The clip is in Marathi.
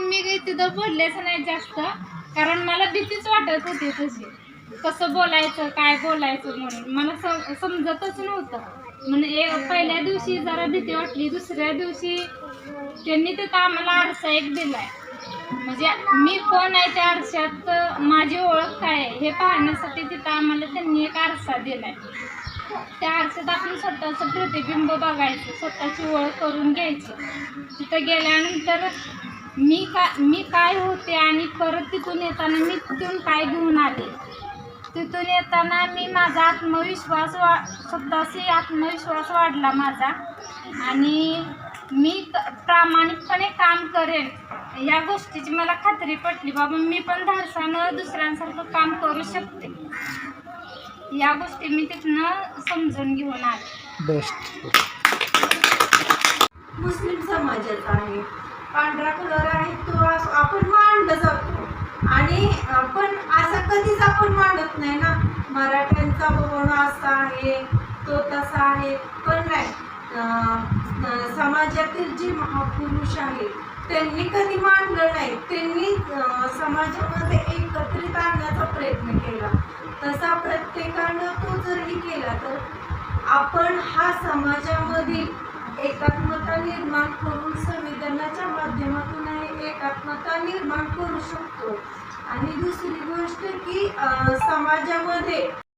मी काही तिथं बोललेच नाही जास्त. कारण मला भीतीच वाटत होती तशी. कसं बोलायचं काय बोलायचं म्हणून. मला सम समजतच नव्हतं. म्हणजे पहिल्या दिवशी जरा भीती वाटली दुसऱ्या दिवशी त्यांनी तिथं आम्हाला आरसा एक दिलाय. म्हणजे मी कोण आहे त्या आरशात माझी ओळख काय आहे हे पाहण्यासाठी तिथं आम्हाला त्यांनी एक आरसा दिलाय. त्या आरशात आपण स्वतःचं प्रतिबिंब बघायचं स्वतःची ओळख करून घ्यायची. तिथं गेल्यानंतर मी का मी काय होते आणि परत तिथून येताना मी तिथून काय घेऊन आले? तिथून येताना मी माझा आत्मविश्वास वा स्वतःशी आत्मविश्वास वाढला माझा आणि मी प्रामाणिकपणे काम करेन. या गोष्टीची मला खात्री पटली. बाबा मी पण धाडसानं दुसऱ्यांसारखं काम करू शकते. या गोष्टी मी तिथनं समजून घेऊन आले. बेस्ट. मुस्लिम समाजाचा आहे. पांढरा कलर आहे तो आपण मांडला जातो. आणि पण असं कधीच आपण मांडत नाही ना. मराठ्यांचा भवन असा आहे तो तसा आहे. पण नाही समाजातील जे महापुरुष आहेत त्यांनी कधी मांडलं नाही. त्यांनी समाजामध्ये एकत्रित आणण्याचा प्रयत्न केला. तसा प्रत्येकानं तो जरी केला तर आपण हा समाजामधील एकात्मता निर्माण करून संविधानाच्या एकात्मता निर्माण करू शकतो. आणि दुसरी गोष्ट की समाजामध्ये